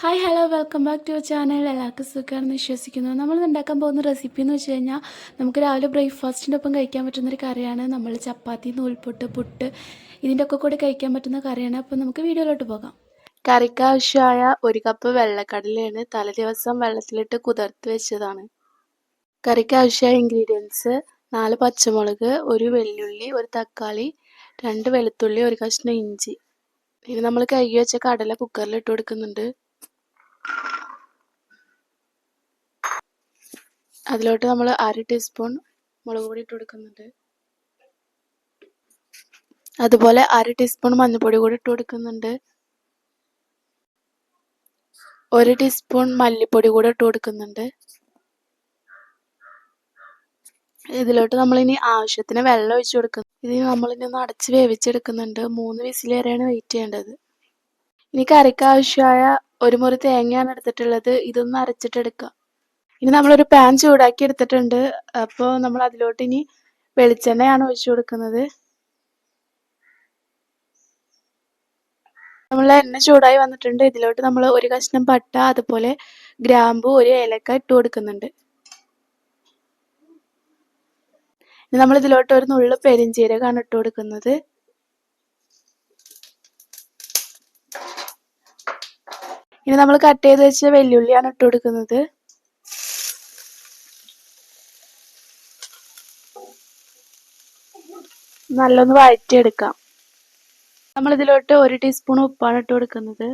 Hi hello welcome back to channel എല്ലാവർക്കും സുഖമാണെന്ന് വിശ്വസിക്കുന്നു. നമ്മൾ ഉണ്ടാക്കാൻ പോകുന്ന റെസിപ്പി എന്ന് വെച്ച് കഴിഞ്ഞാൽ നമുക്ക് രാവിലെ ബ്രേക്ക്ഫാസ്റ്റിന്റെ ഒപ്പം കഴിക്കാൻ പറ്റുന്നൊരു കറിയാണ്. നമ്മൾ ചപ്പാത്തി നൂൽപുട്ട് പുട്ട് ഇതിന്റെ ഒക്കെ കൂടെ കഴിക്കാൻ പറ്റുന്ന കറിയാണ്. അപ്പോൾ നമുക്ക് വീഡിയോയിലോട്ട് പോകാം. കറിക്ക് ആവശ്യമായ ഒരു കപ്പ് വെള്ളക്കടലയാണ് തലേ ദിവസം വെള്ളത്തിലിട്ട് കുതിർത്ത് വെച്ചതാണ്. കറിക്ക് ആവശ്യമായ ഇൻഗ്രീഡിയൻസ് നാല് പച്ചമുളക് ഒരു വെല്ലുള്ളി ഒരു തക്കാളി രണ്ട് വെളുത്തുള്ളി ഒരു കഷ്ണം ഇഞ്ചി. ഇനി നമ്മൾ കഴുകി വെച്ച കടല കുക്കറിൽ ഇട്ട് കൊടുക്കുന്നുണ്ട്. അതിലോട്ട് നമ്മൾ അര ടീസ്പൂൺ മുളക് പൊടി ഇട്ട് കൊടുക്കുന്നുണ്ട്. അതുപോലെ അര ടീസ്പൂൺ മഞ്ഞൾപ്പൊടി കൂടി ഇട്ട് കൊടുക്കുന്നുണ്ട്. ഒരു ടീസ്പൂൺ മല്ലിപ്പൊടി കൂടെ ഇട്ട് കൊടുക്കുന്നുണ്ട്. ഇതിലോട്ട് ഇനി ആവശ്യത്തിന് വെള്ളം ഒഴിച്ചു കൊടുക്കുന്നു. ഇത് നമ്മളിനി ഒന്ന് അടച്ച് വേവിച്ചെടുക്കുന്നുണ്ട്. മൂന്ന് വിസിൽ വരെയാണ് വെയിറ്റ് ചെയ്യേണ്ടത്. ഇനി കറിക്ക് ആവശ്യമായ ഒരു മുറി തേങ്ങയാണ് എടുത്തിട്ടുള്ളത്. ഇതൊന്ന് അരച്ചിട്ടെടുക്കുക ഇനി നമ്മളൊരു പാൻ ചൂടാക്കി എടുത്തിട്ടുണ്ട്. അപ്പോൾ നമ്മൾ അതിലോട്ട് ഇനി വെളിച്ചെണ്ണയാണ് ഒഴിച്ചു കൊടുക്കുന്നത്. നമ്മൾ എണ്ണ ചൂടായി വന്നിട്ടുണ്ട്. ഇതിലോട്ട് നമ്മൾ ഒരു കഷ്ണം പട്ട അതുപോലെ ഗ്രാമ്പു ഒരു ഏലക്ക ഇട്ട് കൊടുക്കുന്നുണ്ട്. നമ്മൾ ഇതിലോട്ട് ഒരു നുള്ളു പെരിഞ്ചീരകമാണ് ഇട്ട് കൊടുക്കുന്നത്. ഇനി നമ്മൾ കട്ട് ചെയ്ത് വെച്ച വെല്ലുള്ളിയാണ് ഇട്ട് കൊടുക്കുന്നത്. നല്ലൊന്ന് വഴറ്റിയെടുക്കാം. നമ്മൾ ഇതിലോട്ട് ഒരു ടീസ്പൂൺ ഉപ്പാണ് ഇട്ട് കൊടുക്കുന്നത്.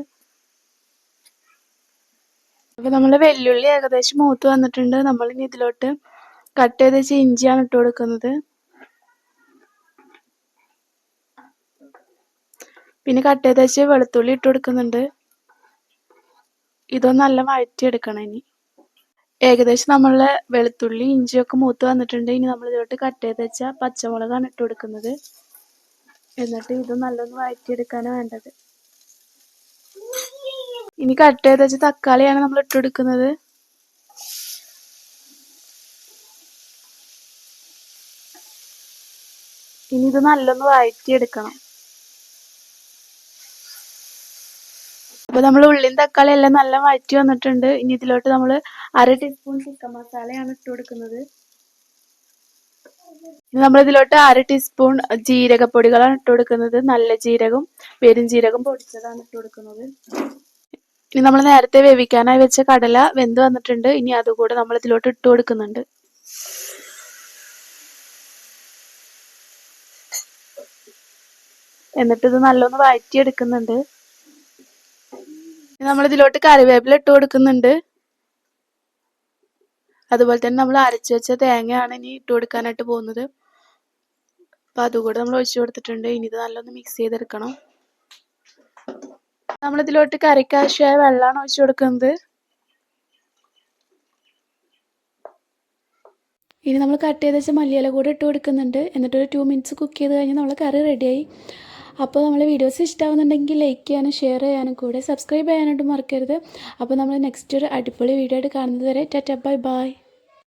അപ്പൊ നമ്മൾ വെല്ലുള്ളി ഏകദേശം മൂത്ത് വന്നിട്ടുണ്ട്. നമ്മൾ ഇനി ഇതിലോട്ട് കട്ട് ചെയ്ത് വെച്ച ഇഞ്ചിയാണ് ഇട്ട് കൊടുക്കുന്നത്. പിന്നെ കട്ട് ചെയ്ത് വെച്ച് വെളുത്തുള്ളി ഇട്ട് കൊടുക്കുന്നുണ്ട്. ഇതൊന്ന് നല്ല വഴറ്റിയെടുക്കണം ഇനി. ഏകദേശം നമ്മളെ വെളുത്തുള്ളി ഇഞ്ചിയൊക്കെ മൂത്ത് വന്നിട്ടുണ്ട്. ഇനി നമ്മൾ ഇതിലോട്ട് കട്ട് ചെയ്ത് വെച്ച പച്ചമുളകാണ് ഇട്ട് കൊടുക്കുന്നത്. എന്നിട്ട് ഇത് നല്ലൊന്ന് വഴറ്റിയെടുക്കാനാണ് വേണ്ടത്. ഇനി കട്ട് ചെയ്ത് വെച്ച തക്കാളിയാണ് നമ്മൾ ഇട്ട് കൊടുക്കുന്നത്. ഇനി ഇത് നല്ലൊന്ന് വഴറ്റിയെടുക്കണം. അപ്പൊ നമ്മൾ ഉള്ളിയും തക്കാളി എല്ലാം നല്ല വഴറ്റി വന്നിട്ടുണ്ട്. ഇനി ഇതിലോട്ട് നമ്മൾ അര ടീസ്പൂൺ ചിക്കൻ മസാലയാണ് ഇട്ട് കൊടുക്കുന്നത്. നമ്മൾ ഇതിലോട്ട് അര ടീസ്പൂൺ ജീരകപ്പൊടികളാണ് ഇട്ട് കൊടുക്കുന്നത്. നല്ല ജീരകം പെരുംജീരകം പൊടിച്ചതാണ് ഇട്ട് കൊടുക്കുന്നത്. ഇനി നമ്മൾ നേരത്തെ വേവിക്കാനായി വെച്ച കടല വെന്ത് വന്നിട്ടുണ്ട്. ഇനി അതുകൂടെ നമ്മൾ ഇതിലോട്ട് ഇട്ട് കൊടുക്കുന്നുണ്ട്. എന്നിട്ട് ഇത് നല്ലൊന്ന് വഴറ്റിയെടുക്കുന്നുണ്ട്. നമ്മൾ ഇതിലോട്ട് കറിവേപ്പില ഇട്ട് കൊടുക്കുന്നുണ്ട്. അതുപോലെ തന്നെ നമ്മൾ അരച്ചു വെച്ച തേങ്ങയാണ് ഇനി ഇട്ട് കൊടുക്കാനായിട്ട് പോകുന്നത്. അപ്പൊ അതുകൂടെ നമ്മൾ ഒഴിച്ചു കൊടുത്തിട്ടുണ്ട്. ഇനി ഇത് നല്ലൊന്ന് മിക്സ് ചെയ്തെടുക്കണം. നമ്മളിതിലോട്ട് കറിക്കാശിയായ വെള്ളമാണ് ഒഴിച്ചു കൊടുക്കുന്നത്. ഇനി നമ്മൾ കട്ട് ചെയ്ത് വെച്ച മല്ലിയില കൂടെ ഇട്ട് കൊടുക്കുന്നുണ്ട്. എന്നിട്ടൊരു ടു മിനിറ്റ്സ് കുക്ക് ചെയ്ത് കഴിഞ്ഞാൽ നമ്മൾ കറി റെഡിയായി അപ്പോൾ നമ്മൾ വീഡിയോസ് ഇഷ്ടമാവുന്നുണ്ടെങ്കിൽ ലൈക്ക് ചെയ്യാനും ഷെയർ ചെയ്യാനും കൂടെ സബ്സ്ക്രൈബ് ചെയ്യാനായിട്ട് മറക്കരുത്. അപ്പോൾ നമ്മൾ നെക്സ്റ്റ് ഒരു അടിപൊളി വീഡിയോ ആയിട്ട് കാണുന്നത് വരെ ടാറ്റ ബൈ ബൈ